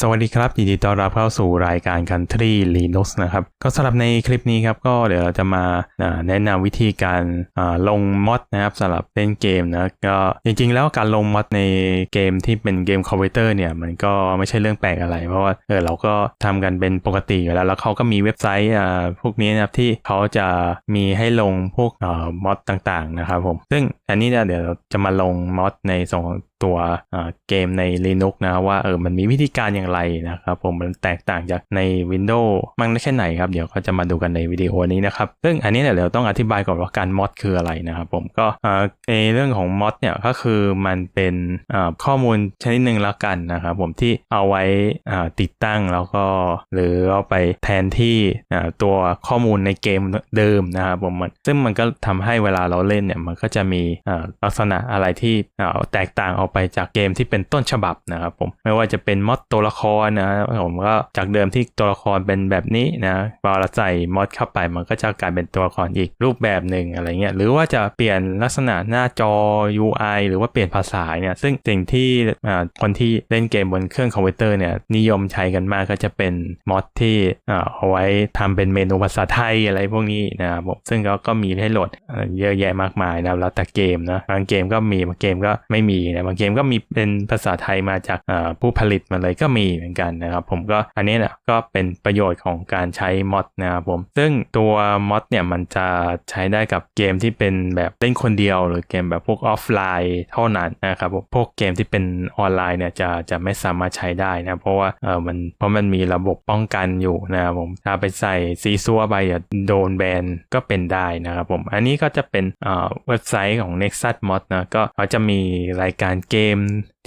สวัสดีครับยินดีต้อนรับเข้าสู่รายการ Country Linux นะครับ ก็สำหรับในคลิปนี้ครับก็เดี๋ยวเราจะมาแนะนำวิธีการลงมอดนะครับสำหรับเล่นเกมนะก็จริงๆ แล้วการลงมอดในเกมที่เป็นเกมคอมพิวเตอร์เนี่ยมันก็ไม่ใช่เรื่องแปลกอะไร เพราะว่าเออเราก็ทำกันเป็นปกติอยู่แล้ว แล้วเขาก็มีเว็บไซต์พวกนี้นะครับที่เขาจะมีให้ลงพวกมอดต่างๆนะครับผมซึ่งอันนี้เนี่ยเดี๋ยวเราจะมาลงมอดในส่วนของตัวเกมใน Linux นะว่าเออมันมีวิธีการอย่างไรนะครับผมมันแตกต่างจากใน Windows มันแค่ไหนครับเดี๋ยวก็จะมาดูกันในวิดีโอนี้นะครับซึ่งอันนี้เนี่ยเดี๋ยวต้องอธิบายก่อนว่าการมอดคืออะไรนะครับผมก็อ่าในเรื่องของมอดเนี่ยก็คือมันเป็นข้อมูลชนิดหนึ่งแล้วกันนะครับผมที่เอาไว้ติดตั้งแล้วก็หรือเอาไปแทนที่ตัวข้อมูลในเกมเดิมนะครับผมซึ่งมันก็ทำให้เวลาเราเล่นเนี่ยมันก็จะมีลักษณะอะไรที่แตกต่างออกไปจากเกมที่เป็นต้นฉบับนะครับผมไม่ว่าจะเป็นมอดตัวละครนะผมก็จากเดิมที่ตัวละครเป็นแบบนี้นะพอเราใส่มอดเข้าไปมันก็จะกลายเป็นตัวละครอีกรูปแบบหนึ่งอะไรเงี้ยหรือว่าจะเปลี่ยนลักษณะหน้าจอ UI หรือว่าเปลี่ยนภาษาเนี่ยซึ่งสิ่งที่คนที่เล่นเกมบนเครื่องคอมพิวเตอร์เนี่ยนิยมใช้กันมากก็จะเป็นมอดที่เอาไว้ทำเป็นเมนูภาษาไทยอะไรพวกนี้นะครับผมซึ่งก็ก็มีให้โหลดเอ่อเยอะแยะมากมายนะแล้วแต่เกมนะบางเกมก็มีบางเกมก็ไม่มีนะบางเกมก็มีเป็นภาษาไทยมาจากผู้ผลิตมาเลยก็มีเหมือนกันนะครับผมก็อันนี้นี่ยก็เป็นประโยชน์ของการใช้มอดนะครับผม ซึ่งตัวมอดเนี่ยมันจะใช้ได้กับเกมที่เป็นแบบเล่นคนเดียวหรือเกมแบบพวกออฟไลน์เท่านั้นนะครับพวกเกมที่เป็นออนไลน์เนี่ยจะจะไม่สามารถใช้ได้นะเพราะว่าเออมันเพราะมันมีระบบป้องกันอยู่นะครับผมถ้าไปใส่ซีซัวไปโดนแบนก็เป็นได้นะครับผม อันนี้ก็จะเป็นเอ่อเว็บไซต์ของ Nexus Mod นะก็เขาจะมีรายการเกม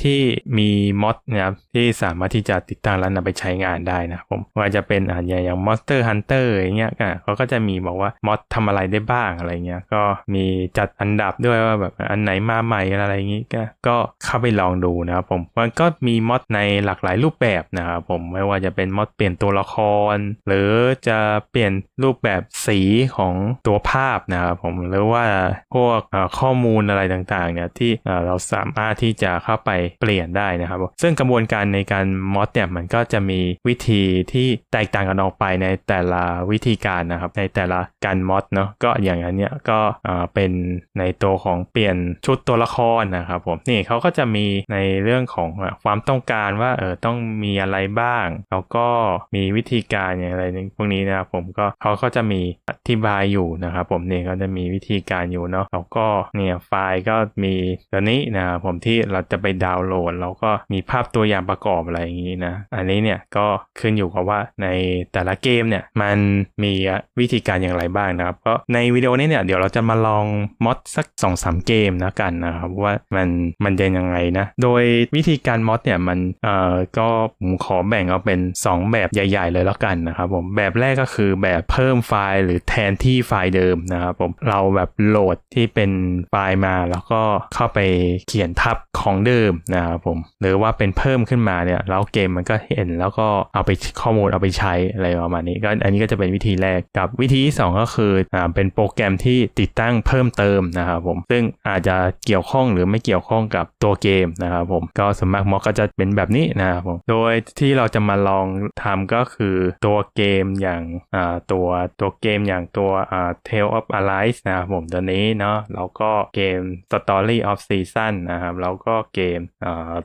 ที่มีมอดนะครับที่สามารถที่จะติดตั้งแล้วนำไปใช้งานได้นะครับผมว่าจะเป็นอ่าอย่างอย่าง Monster Hunter อย่างเงี้ยอะเขาก็จะมีบอกว่ามอดทำอะไรได้บ้างอะไรเงี้ยก็มีจัดอันดับด้วยว่าแบบอันไหนมาใหม่อะไรอย่างงี้ก็ก็เข้าไปลองดูนะครับผมมันก็มีมอดในหลากหลายรูปแบบนะครับผมไม่ว่าจะเป็นมอดเปลี่ยนตัวละคร หรือจะเปลี่ยนรูปแบบสีของตัวภาพนะครับผมหรือว่าพวกข้อมูลอะไรต่างๆเนี่ยที่เราสามารถที่จะเข้าไปเปลี่ยนได้นะครับ ซึ่งกระบวนการในการมอดเนี่ยมันก็จะมีวิธีที่แตกต่างกันออกไปในแต่ละวิธีการนะครับในแต่ละการมอดเนาะก็อย่างอันเนี้ยก็อ่าเป็นในตัวของเปลี่ยนชุดตัวละครนะครับผมนี่เขาก็จะมีในเรื่องของความต้องการว่าเออต้องมีอะไรบ้าง แล้วก็มีวิธีการอย่างไรพวกนี้นะครับผมก็เขาก็จะมีอธิบายอยู่นะครับผมนี่เขาจะมีวิธีการอยู่เนาะแล้วก็เนี่ยไฟล์ก็มีตัวนี้นะครับผมที่เราจะไปดาวน์โหลด แล้วก็มีภาพตัวอย่างประกอบอะไรอย่างนี้นะ อันนี้เนี่ยก็ขึ้นอยู่กับว่าในแต่ละเกมเนี่ยมันมีวิธีการอย่างไรบ้างนะครับ ก็ในวิดีโอนี้เนี่ยเดี๋ยวเราจะมาลองมอดสัก2อสเกมนะกันนะครับว่ามันมันจะยังไงนะ โดยวิธีการมอดเนี่ยมันเอ่อก็ผมขอแบ่งเอาเป็น 2 แบบใหญ่ ๆ เลยแล้วกันนะครับผมแบบแรกก็คือแบบเพิ่มไฟล์ หรือแทนที่ไฟล์เดิมนะครับผมเราแบบโหลดที่เป็นไฟล์มาแล้วก็เข้าไปเขียนทับของเดิมนะครับผมหรือว่าเป็นเพิ่มขึ้นมาเนี่ยแล้วเกมมันก็เห็นแล้วก็เอาไปข้อมูลเอาไปใช้อะไรประมาณนี้ก็อันนี้ก็จะเป็นวิธีแรกกับวิธีที่สองก็คืออ่าเป็นโปรแกรมที่ติดตั้งเพิ่มเติมนะครับผมซึ่งอาจจะเกี่ยวข้องหรือไม่เกี่ยวข้องกับตัวเกมนะครับผมก็สมัครมอก็จะเป็นแบบนี้นะครับผมโดยที่เราจะมาลองทำก็คือตัวเกมอย่างอ่าตัวตัวเกมอย่างตัวอ่า Tale of Arise นะครับผมตัวนี้เนาะแล้วก็เกม Story of Season นะครับแล้วก็เกม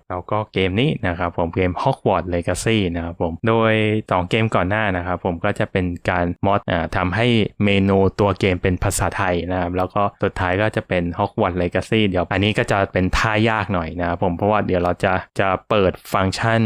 แล้วก็เกมนี้นะครับผมเกม Hogwarts Legacy นะครับผมโดย2เกมก่อนหน้านะครับผมก็จะเป็นการมอดอ่าทำให้เมนูตัวเกมเป็นภาษาไทยนะครับแล้วก็สุดท้ายก็จะเป็น Hogwarts Legacy เดี๋ยวอันนี้ก็จะเป็นท่ายากหน่อยนะครับผมเพราะว่าเดี๋ยวเราจะจะเปิดฟังก์ชัน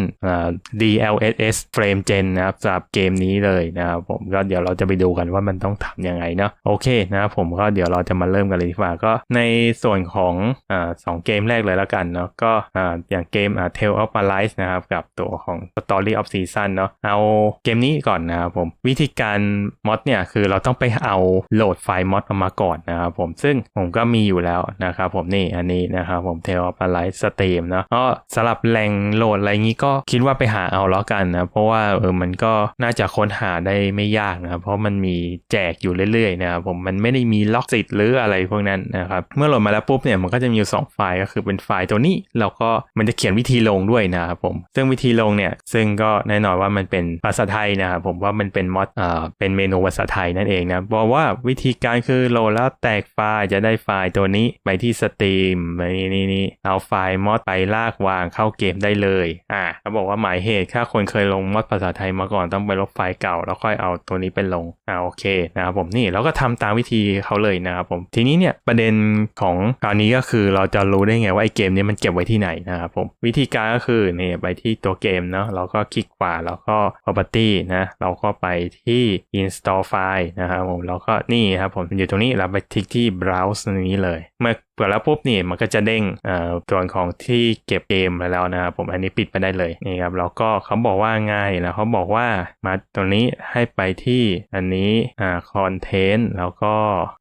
DLSS Frame Gen นะครับสำหรับเกมนี้เลยนะครับผมก็เดี๋ยวเราจะไปดูกันว่ามันต้องทำยังไงเนาะโอเคนะครับผมก็เดี๋ยวเราจะมาเริ่มกันเลยดีกว่าก็ในส่วนของอสองเกมแรกเลยแล้วกันเนาะก็อ่าอย่างเกมอ่า Tale of Arise นะครับกับตัวของ Story of Season เนาะเอาเกมนี้ก่อนนะครับผมวิธีการมอดเนี่ยคือเราต้องไปเอาโหลดไฟล์มอดออกมาก่อนนะครับผมซึ่งผมก็มีอยู่แล้วนะครับผมนี่อันนี้นะครับผม Tale of Arise Steam เนาะก็สำหรับแหล่งโหลดอะไรงี้ก็คิดว่าไปหาเอาแล้วกันนะเพราะว่าเออมันก็น่าจะค้นหาได้ไม่ยากนะครับเพราะมันมีแจกอยู่เรื่อยๆนะครับผมมันไม่ได้มีล็อกสิทธิ์หรืออะไรพวกนั้นนะครับเมื่อโหลดมาแล้วปุ๊บเนี่ยมันก็จะมีอยู่สองไฟล์ก็คือเป็นไฟล์ตัวนี้แล้วก็ก็มันจะเขียนวิธีลงด้วยนะครับผมซึ่งวิธีลงเนี่ยซึ่งก็แน่นอนว่ามันเป็นภาษาไทยนะครับผมว่ามันเป็นมอดเอ่อเป็นเมนูภาษาไทยนั่นเองนะบอกว่าวิธีการคือโหลดแล้วแตกไฟล์จะได้ไฟล์ตัวนี้ไปที่สตรีมนี่นี่นี่เอาไฟล์มอดไปลากวางเข้าเกมได้เลยอ่าเขาบอกว่าหมายเหตุถ้าคนเคยลงมอดภาษาไทยมาก่อนต้องไปลบไฟล์เก่า แล้วค่อยเอาตัวนี้ไปลงอ่าโอเคนะครับผมนี่เราก็ทำตามวิธีเขาเลยนะครับผมทีนี้เนี่ยประเด็นของคราวนี้ก็คือเราจะรู้ได้ไงว่าไอ้เกมนี้มันเก็บไว้ที่ไหนนะครับผมวิธีการก็คือนี่ไปที่ตัวเกมเนาะเราก็คลิกขวาแล้วก็ property นะเราก็ไปที่ install file นะครับผมแล้วก็นี่ครับผมอยู่ตรงนี้เราไปคลิกที่ browse ตรงนี้เลย เมื่อ เปิดแล้วปุ๊บนี่มันก็จะเด้งเอ่อส่วนของที่เก็บเกมแล้วนะครับผมอันนี้ปิดไปได้เลยนี่ครับแล้วก็เขาบอกว่าง่ายแล้วเขาบอกว่ามาตรงนี้ให้ไปที่อันนี้อ่า content แล้วก็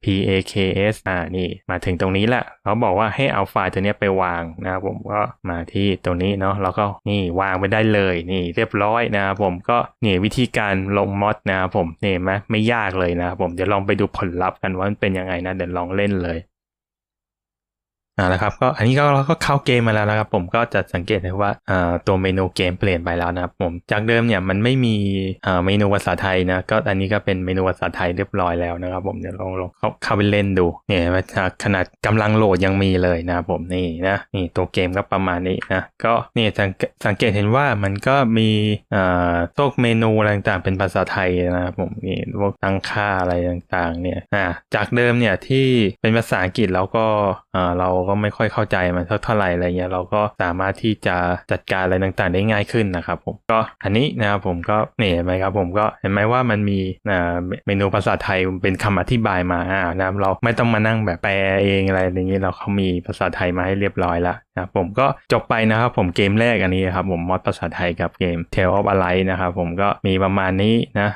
paks อ่านี่มาถึงตรงนี้แหละเขาบอกว่าให้เอาไฟล์ตัวนี้ไปวางนะครับผมก็มาที่ตรงนี้เนาะแล้วก็นี่วางไปได้เลยนี่เรียบร้อยนะครับผมก็นี่วิธีการลงมอดนะครับผมนี่ไหมไม่ยากเลยนะครับผมเดี๋ยวลองไปดูผลลัพธ์กันว่ามันเป็นยังไงนะเดี๋ยวลองเล่นเลย อ่าแล้วครับก็อันนี้ก็เราก็เข้าเกมมาแล้วนะครับผมก็จะสังเกตได้ว่าอ่าตัวเมนูเกมเปลี่ยนไปแล้วนะครับผมจากเดิมเนี่ยมันไม่มีอ่าเมนูภาษาไทยนะก็อันนี้ก็เป็นเมนูภาษาไทยเรียบร้อยแล้วนะครับผมเดี๋ยวลองลองเข้าเข้าไปเล่นดูเนี่ยขนาดกำลังโหลดยังมีเลยนะครับผมนี่นะนี่ตัวเกมก็ประมาณนี้นะก็นี่สังเกสังเกตเห็นว่ามันก็มีอ่าพวกเมนูอะไรต่างๆเป็นภาษาไทยนะครับผมนี่พวกตั้งค่าอะไรต่างๆเนี่ยอ่าจากเดิมเนี่ยที่เป็นภาษาอังกฤษแล้วก็อ่าเราก็ไม่ค่อยเข้าใจมันเท่าไหร่อะไรเงี้ยเราก็สามารถที่จะจัดการอะไรต่างๆได้ง่ายขึ้นนะครับผมก็อันนี้นะครับผมก็เนี่ยเห็นไหมครับผมก็เห็นไหมว่ามันมีเมนูภาษาไทยเป็นคำอธิบายมาอ่านะเราไม่ต้องมานั่งแบบแปลเองอะไรอย่างนี้เราเขามีภาษาไทยมาให้เรียบร้อยแล้วนะผมก็จบไปนะครับผมเกมแรกอันนี้ครับผมมอดภาษาไทยกับเกม Tale of Arise นะครับผมก็มีประมาณนี้นะ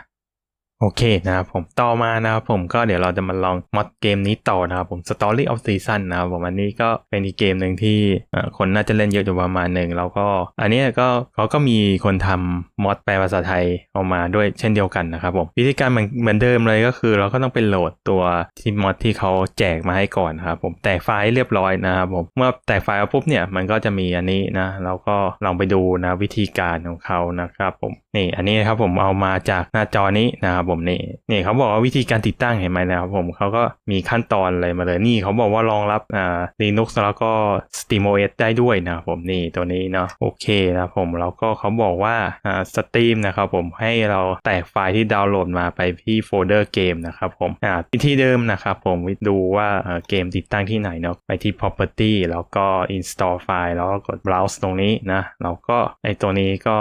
โอเคนะครับผมต่อมานะครับผมก็เดี๋ยวเราจะมาลองมอดเกมนี้ต่อนะครับผม Story of Season นะครับผมอันนี้ก็เป็นอีกเกมหนึ่งที่คนน่าจะเล่นเยอะอยู่ประมาณหนึ่งแล้วก็ อันนี้ก็เขาก็มีคนทำมอดแปลภาษาไทยออกมาด้วยเช่นเดียวกันนะครับผมวิธีการเหมือนเหมือนเดิมเลยก็คือ เราก็ต้องไปโหลดตัวที่มอดที่เขาแจกมาให้ก่อนครับผมแตกไฟล์เรียบร้อยนะครับผมเมื่อแตกไฟล์ปุ๊บเนี่ยมันก็จะมีอันนี้นะเราก็ลองไปดูนะวิธีการของเขานะครับผมนี่อันนี้นะครับผมเอามาจากหน้าจอนี้นะครับผมนี่นี่เขาบอกว่าวิธีการติดตั้งเห็นไหมนะครับผมเขาก็มีขั้นตอนอะไรมาเลยนี่เขาบอกว่ารองรับอ่า Linux แล้วก็ SteamOS ได้ด้วยนะครับผมนี่ตัวนี้เนาะโอเคนะครับผมแล้วก็เขาบอกว่าอ่าสตรีมนะครับผมให้เราแตกไฟล์ที่ดาวน์โหลดมาไปที่โฟลเดอร์เกมนะครับผมอ่าวิธีเดิมนะครับผมดูว่าเกมติดตั้งที่ไหนเนาะไปที่ property แล้วก็ install ไฟล์แล้วก็กด browse ตรงนี้นะแล้วก็ไอตัวนี้ก็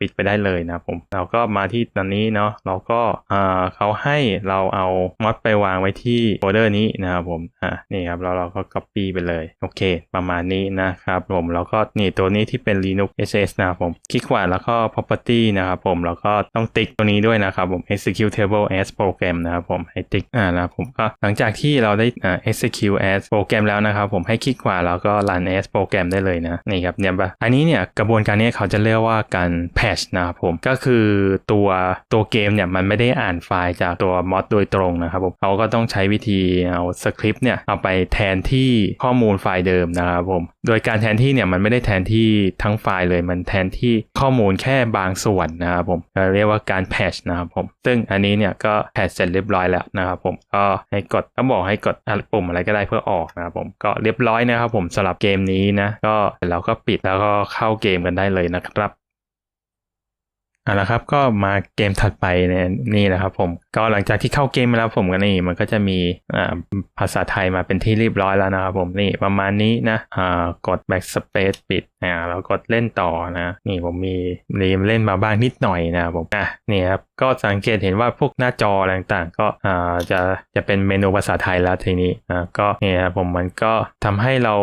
ปิดไปได้เลยนะครับผมเราก็มาที่ตอนนี้เนาะเราก็เขาให้เราเอาม็อดไปวางไว้ที่โฟลเดอร์นี้นะครับผมอ่านี่ครับแล้วเราก็ copy ไปเลย โอเค ประมาณนี้นะครับผมแล้วก็นี่ตัวนี้ที่เป็น Linux SS นะครับผม คลิกขวาแล้วก็ property นะครับผมแล้วก็ต้องติ๊กตัวนี้ด้วยนะครับผม executable as program นะครับผมให้ติ๊กอ่านะผมก็หลังจากที่เราได้อ่า execute as program แล้วนะครับผมให้คลิกขวาแล้วก็ run as program ได้เลยนะนี่ครับเนี่ยปะอันนี้เนี่ยกระบวนการนี้เขาจะเรียกว่าการ patch นะครับผมก็คือตัวตัวเกมเนี่ยมันไม่ได้อ่านไฟล์จากตัวมอดโดยตรงนะครับผมเขาก็ต้องใช้วิธีเอาสคริปต์เนี่ยเอาไปแทนที่ข้อมูลไฟล์เดิมนะครับผมโดยการแทนที่เนี่ยมันไม่ได้แทนที่ทั้งไฟล์เลยมันแทนที่ข้อมูลแค่บางส่วนนะครับผมเรียกว่าการแพชนะครับผมซึ่งอันนี้เนี่ยก็แพชเสร็จเรียบร้อยแล้วนะครับผมก็ให้กดก็บอกให้กดปุ่มอะไรก็ได้เพื่อออกนะครับผมก็เรียบร้อยนะครับผมสำหรับเกมนี้นะก็เราก็ปิดแล้วก็เข้าเกมกันได้เลยนะครับ เอาละครับก็มาเกมถัดไปเนี่ยนี่แหละครับผมก็หลังจากที่เข้าเกมมาแล้วผมก็นี่มันก็จะมีอ่าภาษาไทยมาเป็นที่เรียบร้อยแล้วนะครับผมนี่ประมาณนี้นะอ่ากด backspace ปิดอ่าแล้วกดเล่นต่อนะ นี่ผมมีรีมเล่นมาบ้างนิดหน่อยนะผมอะนี่ครับ ก็สังเกตเห็นว่าพวกหน้าจออะไรต่างๆ ก็อ่าจะจะเป็นเมนูภาษาไทยแล้วทีนี้อ่าก็เนี่ยผมมันก็ทำให้เรา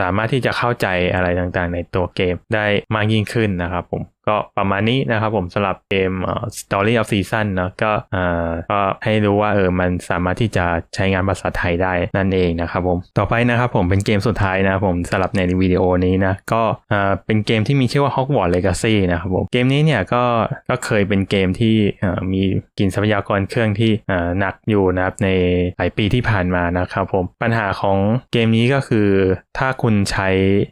สามารถที่จะเข้าใจอะไรต่างๆ ในตัวเกมได้มากยิ่งขึ้นนะครับผมก็ประมาณนี้นะครับผมสำหรับเกม Story of Season เนอะก็อ่อก็ให้รู้ว่าเออมันสามารถที่จะใช้งานภาษาไทยได้นั่นเองนะครับผมต่อไปนะครับผมเป็นเกมสุดท้ายนะผมสำหรับในวิดีโอนี้นะก็เอ่อเป็นเกมที่มีชื่อว่า Hogwarts Legacy นะครับผมเกมนี้เนี่ยก็ก็เคยเป็นเกมที่มีกินทรัพยากรเครื่องที่หนักอยู่นะครับในหลายปีที่ผ่านมานะครับผมปัญหาของเกมนี้ก็คือถ้าคุณใช้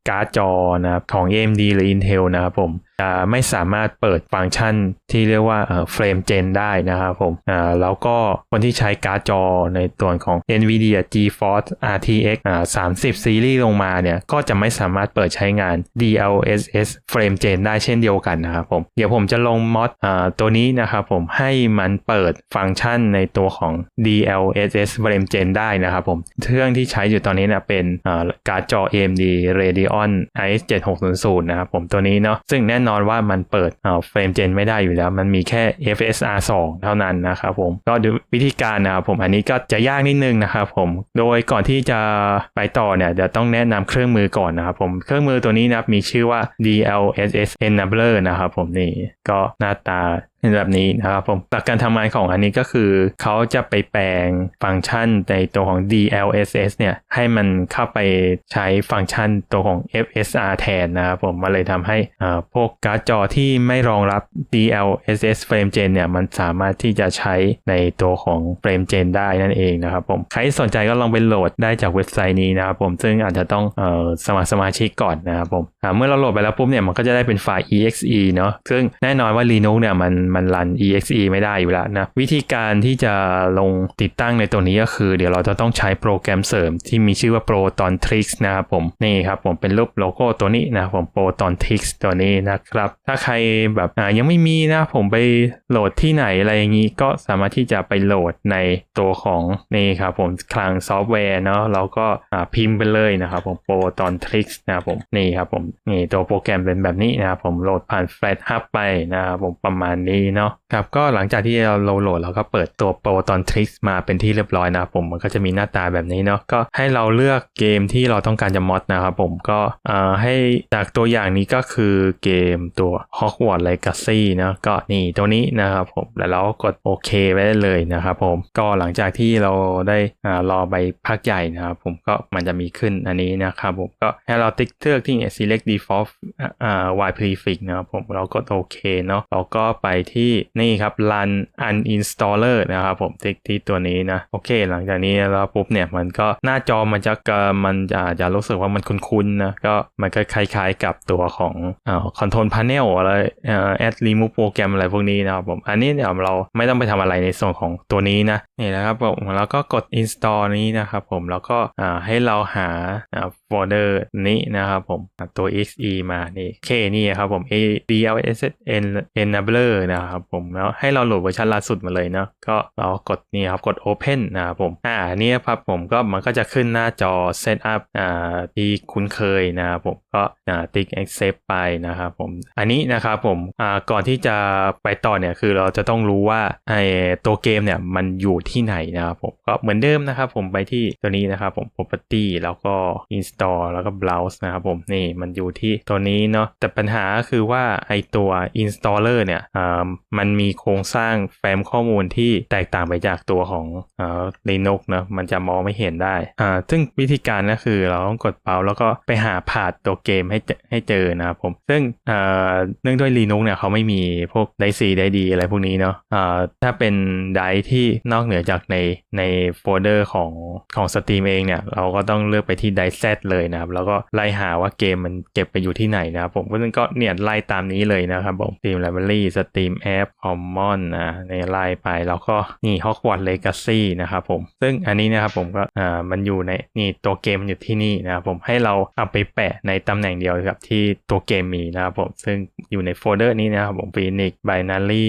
การ์ดจอนะครับของ AMD หรือ Intel นะครับผม จะไม่สามารถเปิดฟังก์ชันที่เรียกว่าเฟรมเจนได้นะครับผมอ่าแล้วก็คนที่ใช้การ์ดจอในตัวของ NVIDIA GeForce RTX อ่า30 ซีรีส์ลงมาเนี่ย ก็จะไม่สามารถเปิดใช้งาน DLSS Frame Gen ได้เช่นเดียวกันนะครับผม เดี๋ยวผมจะลงมอดอ่าตัวนี้นะครับผมให้มันเปิดฟังก์ชันในตัวของ DLSS Frame Gen ได้นะครับผม เครื่องที่ใช้อยู่ตอนนี้นะเป็นอ่าการ์ดจอ AMD Radeon RX 7600นะครับผมตัวนี้เนาะซึ่งแน่นอนว่ามันเปิดเฟรมเจนไม่ได้อยู่แล้ว มันมีแค่ FSR 2 เท่านั้นนะครับผมก็ดูวิธีการนะครับผมอันนี้ก็จะยากนิดนึงนะครับผมโดยก่อนที่จะไปต่อเนี่ยจะต้องแนะนำเครื่องมือก่อนนะครับผมเครื่องมือตัวนี้นะมีชื่อว่า DLSS Enabler นะครับผมนี่ก็หน้าตา เป็นแบบนี้นะครับผมหลักการทำงานของอันนี้ก็คือเขาจะไปแปลงฟังก์ชันในตัวของ DLSS เนี่ยให้มันเข้าไปใช้ฟังก์ชันตัวของ FSR แทนนะครับผมมาเลยทำให้พวกการ์ดจอที่ไม่รองรับ DLSS Frame Gen เนี่ยมันสามารถที่จะใช้ในตัวของ Frame Gen ได้นั่นเองนะครับผมใครสนใจก็ลองไปโหลดได้จากเว็บไซต์นี้นะครับผมซึ่งอาจจะต้องออสมัครสมาชิกก่อนนะครับผมเมื่อเราโหลดไปแล้วปุ๊บเนี่ยมันก็จะได้เป็นไฟล์ exe เนาะซึ่งแน่นอนว่า Linux เนี่ยมันมันรัน exe ไม่ได้อยู่แล้วนะ วิธีการที่จะลงติดตั้งในตัวนี้ก็คือ เดี๋ยวเราจะต้องใช้โปรแกรมเสริมที่มีชื่อว่า Proton Trix นะครับผม นี่ครับผมเป็นรูปโลโก้ตัวนี้นะผม Proton Trix ตัวนี้นะครับ ถ้าใครแบบยังไม่มีนะผมไปโหลดที่ไหนอะไรอย่างนี้ก็สามารถที่จะไปโหลดในตัวของนี่ครับผมคลังซอฟต์แวร์เนาะเราก็พิมพ์ไปเลยนะครับผม Proton Trix นะครับผมนี่ครับผมนี่ตัวโปรแกรมเป็นแบบนี้นะครับผมโหลดผ่าน Flash Hub ไปนะครับผมประมาณนี้เนาะครับก็หลังจากที่เราโหลดเราก็เปิดตัวโปรตอนทริกมาเป็นที่เรียบร้อยนะผมมันก็จะมีหน้าตาแบบนี้เนาะก็ให้เราเลือกเกมที่เราต้องการจะมอดนะครับผมก็อ่าให้จากตัวอย่างนี้ก็คือเกมตัว Hogwarts Legacy นะก็นี่ตัวนี้นะครับผมแล้วเราก็กดโอเคไว้ได้เลยนะครับผมก็หลังจากที่เราได้อ่ารอไปพักใหญ่นะครับผมก็มันจะมีขึ้นอันนี้นะครับผมก็ให้เราติ๊กเลือกที่ select default อ่า y prefix นะครับผมเรากดโอเคเนาะเราก็ไปที่นี่ครับ run uninstaller นะครับผมติ๊กที่ตัวนี้นะ โอเค หลังจากนี้แล้วปุ๊บเนี่ยมันก็หน้าจอมันจะกมันจะจะรู้สึกว่ามันคุ้นๆนะก็มันก็คล้ายๆกับตัวของอ่า control panel อะไรอ่า add remove โปรแกรมอะไรพวกนี้นะครับผม อันนี้เดี๋ยวเราไม่ต้องไปทำอะไรในส่วนของตัวนี้นะนี่นะครับผมแล้วก็กด install นี้นะครับผมแล้วก็อ่าให้เราหาโฟลเดอร์นี้นะครับผมตัว exe มานี่เคนี่ครับผม DLSS enabler นะครับนะครับผมแล้วให้เราโหลดเวอร์ชันล่าสุดมาเลยเนาะก็เรากดนี่ครับกด open นะครับผมอ่านี่ครับผมก็มันก็จะขึ้นหน้าจอ setup อ่าที่คุ้นเคยนะครับผมก็อ่าติ๊ก accept ไปนะครับผมอันนี้นะครับผมอ่าก่อนที่จะไปต่อเนี่ยคือเราจะต้องรู้ว่าไอตัวเกมเนี่ยมันอยู่ที่ไหนนะครับผมก็เหมือนเดิมนะครับผมไปที่ตัวนี้นะครับผม property แล้วก็ install แล้วก็ browse นะครับผมนี่มันอยู่ที่ตัวนี้เนาะแต่ปัญหาก็คือว่าไอตัว installer เนี่ยอ่ามันมีโครงสร้างแฟ้มข้อมูลที่แตกต่างไปจากตัวของอ่า Linux นะมันจะมองไม่เห็นได้อ่าซึ่งวิธีการก็คือเราต้องกดเปาแล้วก็ไปหาพาดตัวเกมให้เจให้เจอนะครับผม ซึ่งอ่าเนื่องด้วย Linux เนี่ยเขาไม่มีพวกไดซีไดดีอะไรพวกนี้เนาะอ่าถ้าเป็นไดที่นอกเหนือจากในในโฟลเดอร์ของของ Steam เองเนี่ยเราก็ต้องเลือกไปที่ไดแซเลยนะครับ แล้วก็ไล่หาว่าเกมมันเก็บไปอยู่ที่ไหนนะครับผมก็ซึ่งก็เนี่ยไล่ตามนี้เลยนะครับผม Steam Library Steam App Common นะในไลน์ไปแล้วก็นี่ Hogwarts Legacy นะครับผม ซึ่งอันนี้นะครับผมก็อ่ามันอยู่ในนี่ตัวเกมอยู่ที่นี่นะครับผมให้เราเอาไปแปะในตำแหน่งเดียวกับที่ตัวเกมมีนะครับผม ซึ่งอยู่ในโฟลเดอร์นี้นะครับผม Phoenix Binary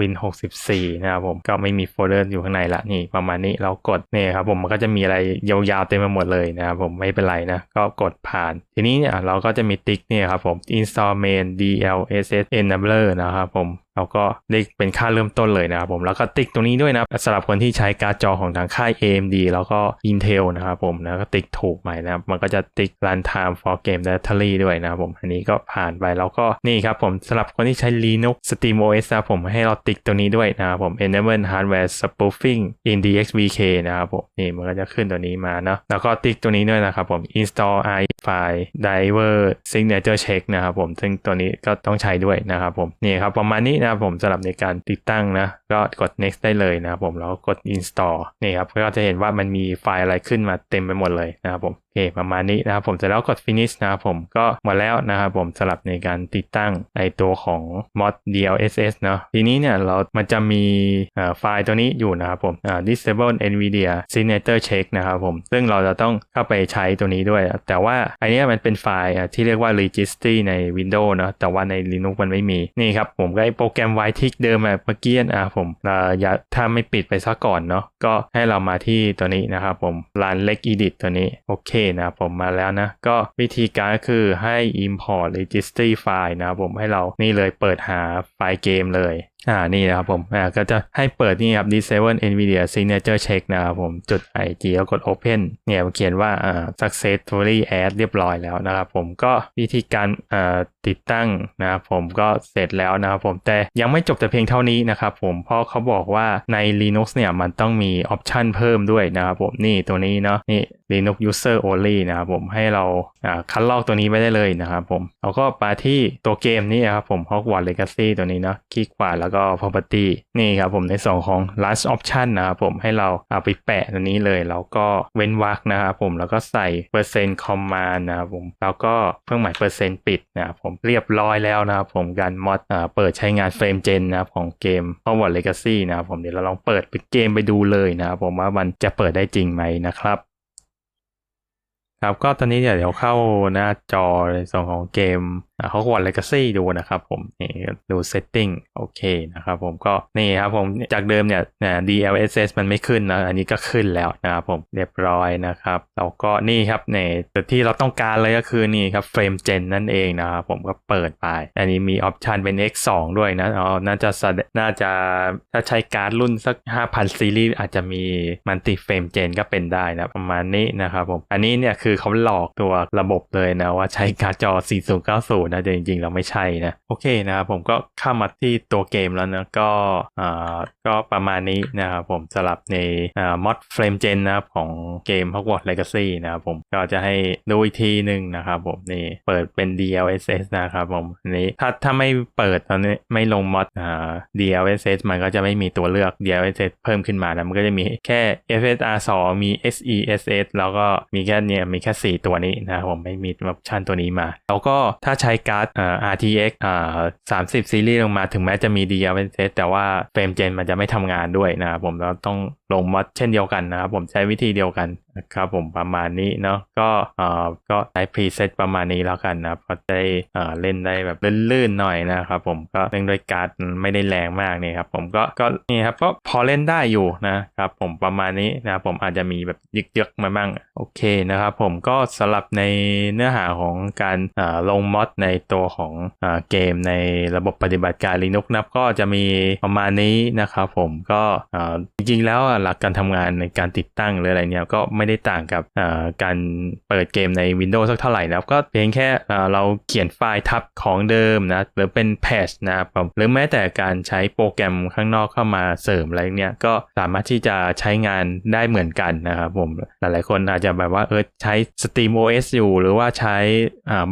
Win 64 นะครับผมก็ไม่มีโฟลเดอร์อยู่ข้างในละนี่ประมาณนี้เรากดนี่ครับผมมันก็จะมีอะไรยาวๆเต็มไปหมดเลยนะครับผมไม่เป็นไรนะก็กดผ่าน ทีนี้เนี่ยเราก็จะมีติ๊กเนี่ยครับผม install main DLSS enabler นะครับผมเราก็ได้เป็นค่าเริ่มต้นเลยนะครับผมแล้วก็ติ๊กตรงนี้ด้วยนะสำหรับคนที่ใช้การ์ดจอของทางค่าย AMD แล้วก็ Intel นะครับผมแล้วก็ติ๊กถูกใหม่นะครับมันก็จะติ๊ก runtime for game directory ด้วยนะครับผมอันนี้ก็ผ่านไปแล้วก็นี่ครับผมสำหรับคนที่ใช้ Linux SteamOS นะครับผมให้เราติ๊กตัวนี้ด้วยนะครับผม enable hardware spoofing in DXVK นะครับผมนี่มันก็จะขึ้นตัวนี้มาเนาะแล้วก็ติ๊กตัวนี้ด้วยนะครับผม install i file driver signature check นะครับผมซึ่งตัวนี้ก็ต้องใช้ด้วยนะครับผมนี่ครับประมาณนี้นะครับผมสำหรับในการติดตั้งนะก็กด next ได้เลยนะครับผมแล้วก็กด install นี่ครับก็จะเห็นว่ามันมีไฟล์อะไรขึ้นมาเต็มไปหมดเลยนะครับผมอเคประมาณนี้นะครับผมเสร็จแล้วกด finish นะครับผมก็หมดแล้วนะครับผมสำหรับในการติดตั้งไอตัวของ mod DLSS เนาะทีนี้เนี่ยเรามันจะมีไฟล์ตัวนี้อยู่นะครับผม disable NVIDIA signature check นะครับผม ซึ่งเราจะต้องเข้าไปใช้ตัวนี้ด้วย แต่ว่าอันนี้มันเป็นไฟล์ที่เรียกว่า registry ใน Windows เนาะแต่ว่าใน Linux มันไม่มีนี่ครับผมก็ไอโปรแกรม y t i c เดิมแบบเมื่อกี้อะผมอย่าถ้าไม่ปิดไปซะก่อนเนาะก็ให้เรามาที่ตัวนี้นะครับผม run leg edit ตัวนี้โอเคนะครับผมมาแล้วนะ ก็วิธีการก็คือให้ import registry file นะผมให้เรานี่เลยเปิดหาไฟล์เกมเลย อ่านี่นะครับผมอ่าก็จะให้เปิดนี่ครับ disable nvidia signature check นะครับผมจุด ig แล้วกด open เนี่ยเขียนว่าอ่า successfully add เรียบร้อยแล้วนะครับผมก็วิธีการอ่าติดตั้งนะครับผมก็เสร็จแล้วนะครับผมแต่ยังไม่จบแต่เพียงเท่านี้นะครับผมเพราะเขาบอกว่าใน Linux เนี่ยมันต้องมีออปชันเพิ่มด้วยนะครับผมนี่ตัวนี้เนาะนี่ Linux user only นะครับผมให้เราอ่าคัดลอกตัวนี้ไว้ได้เลยนะครับผมเราก็ไปที่ตัวเกมนี้ครับผม Hogwarts Legacy ตัวนี้เนาะคลิกขวาแล้วก็ property นี่ครับผมในส่วนของ last option นะครับผมให้เราเอาไปแปะตัวนี้เลย แล้วก็เว้นวรรคนะครับผมแล้วก็ใส่เปอร์เซ็นต์คอมมานนะครับผมแล้วก็เครื่องหมายเปอร์เซ็นต์ปิดนะครับผมเรียบร้อยแล้วนะครับผมการมอดเปิดใช้งานเฟรมเจนนะครับของเกม Hogwarts Legacy นะครับผมเดี๋ยวเราลองเปิดเป็นเกมไปดูเลยนะครับผมว่ามันจะเปิดได้จริงไหมนะครับครับก็ตอนนี้เดี๋ยวเข้าหน้าจอในส่วนของเกม เขากด Legacy ดูนะครับผมนี่ดู Setting โอเคนะครับผมก็นี่ครับผมจากเดิมเนี่ย DLSS มันไม่ขึ้นนะอันนี้ก็ขึ้นแล้วนะครับผมเรียบร้อยนะครับแล้วก็นี่ครับเนี่ยที่เราต้องการเลยก็คือนี่ครับ Frame Gen นั่นเองนะครับผมก็เปิดไป อันนี้มีออปชันเป็น X2 ด้วยนะอ๋อน่าจะน่าจะถ้าใช้การ์ดรุ่นสัก 5,000 ซีรีส์อาจจะมี Multi Frame Gen ก็เป็นได้นะประมาณนี้นะครับผมอันนี้เนี่ยคือเขาหลอกตัวระบบเลยนะว่าใช้การ์ดจอ 4090นะแต่จริงๆเราไม่ใช่นะโอเคนะครับผมก็เข้ามาที่ตัวเกมแล้วนะก็อ่าก็ประมาณนี้นะครับผมสำหรับในอ่ามอดเฟรมเจนนะครับของเกม Hogwarts Legacy นะครับผมก็จะให้ดูอีกทีหนึ่งนะครับผมนี่เปิดเป็น DLSS นะครับผมนนี้ถ้าถ้าไม่เปิดตอนนี้ไม่ลงมอดอ่า DLSS มันก็จะไม่มีตัวเลือก DLSS เพิ่มขึ้นมานะมันก็จะมีแค่ FSR 2มี SESS แล้วก็มีแค่เนี่ยมีแค่ 4 ตัวนี้นะครับผมไม่มีออปชันตัวนี้มา แล้วก็ถ้าใช้การ์ดอ่อ RTX อ่อ30 ซีรีส์ลงมาถึงแม้จะมี DLSS แต่ว่าเฟรมเจนมันจะไม่ทำงานด้วยนะครับผมเราต้อง ลงมอดเช่นเดียวกันนะครับผมใช้วิธีเดียวกันนะครับผมประมาณนี้เนาะก็เอ่อก็ใช้พรีเซตประมาณนี้แล้วกันนะก็ได้เอ่อเล่นได้แบบลื่นๆหน่อยนะครับผมก็เล่นด้วยการ์ดไม่ได้แรงมากนี่ครับผมก็ก็นี่ครับก็พอเล่นได้อยู่นะครับผมประมาณนี้นะผมอาจจะมีแบบยึกๆมาบ้างโอเคนะครับผมก็สำหรับในเนื้อหาของการลงมอดในตัวของเกมในระบบปฏิบัติการ Linux นะก็จะมีประมาณนี้นะครับผมก็จริงๆแล้วหลักการทำงานในการติดตั้งหรืออะไรเนี่ยก็ไม่ได้ต่างกับการเปิดเกมใน Windows สักเท่าไหร่นะก็เพียงแค่เราเขียนไฟล์ทับของเดิมนะหรือเป็นแพชนะครับหรือแม้แต่การใช้โปรแกรมข้างนอกเข้ามาเสริมอะไรเนี่ยก็สามารถที่จะใช้งานได้เหมือนกันนะครับผมหลายๆคนอาจจะแบบว่าเออใช้ Steam OS อยู่หรือว่าใช้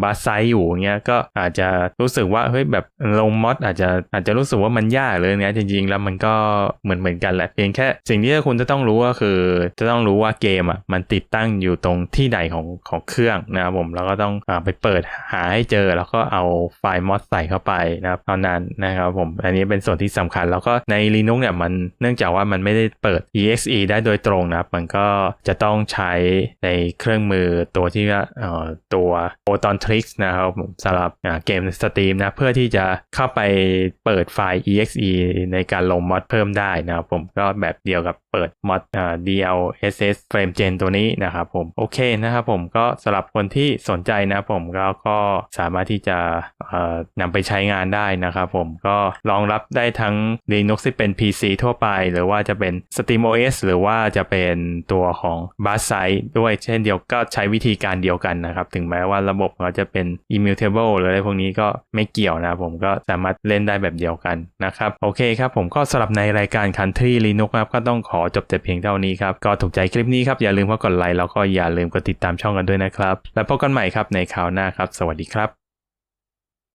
บาร์ไซอยู่เงี้ยก็อาจจะรู้สึกว่าเฮ้ยแบบลงมอดอาจจะอาจจะรู้สึกว่ามันยากเลยเนี้ยจริงๆ แล้วมันก็เหมือนเหมือนกันแหละเพียงแค่สิ่งที่คุณจะต้องรู้ก็คือ จะต้องรู้ว่าเกมอะมันติดตั้งอยู่ตรงที่ใดของของเครื่องนะครับผมแล้วก็ต้องอไปเปิดหาให้เจอ แล้วก็เอาไฟล์มอดใส่เข้าไปนะครับเท่านั้นนะครับผมอันนี้เป็นส่วนที่สำคัญ แล้วก็ใน Linux เนี่ยมันเนื่องจากว่ามันไม่ได้เปิด exe ได้โดยตรงนะครับมันก็จะต้องใช้ในเครื่องมือตัวที่ว่าตัว Proton Trix นะครับสำหรับเกมสตรีมนะเพื่อที่จะเข้าไปเปิดไฟล์ exe ในการลงมอดเพิ่มได้นะครับผมก็แบบเดียวกับเปิดมอด DLSS Frame Gen ตัวนี้นะครับผมโอเคนะครับผมก็สำหรับคนที่สนใจนะผมก็ก็สามารถที่จะนำไปใช้งานได้นะครับผมก็รองรับได้ทั้ง Linux ที่เป็น PC ทั่วไป หรือว่าจะเป็น SteamOS หรือว่าจะเป็นตัวของ b a s i ด้วยเช่นเดียวก็ใช้วิธีการเดียวกันนะครับ ถึงแม้ว่าระบบเขาจะเป็น immutable หรืออะไรพวกนี้ก็ไม่เกี่ยวนะผมก็สามารถเล่นได้แบบเดียวกันนะครับโอเคครับผมก็สำหรับในรายการ Country Linux ครับก็ต้องขออจบแต่เพียงเท่านี้ครับ ก็ถูกใจคลิปนี้ครับ อย่าลืมกดไลค์แล้วก็อย่าลืมกดติดตามช่องกันด้วยนะครับ แล้วพบกันใหม่ครับในคราวหน้าครับ สวัสดีครับ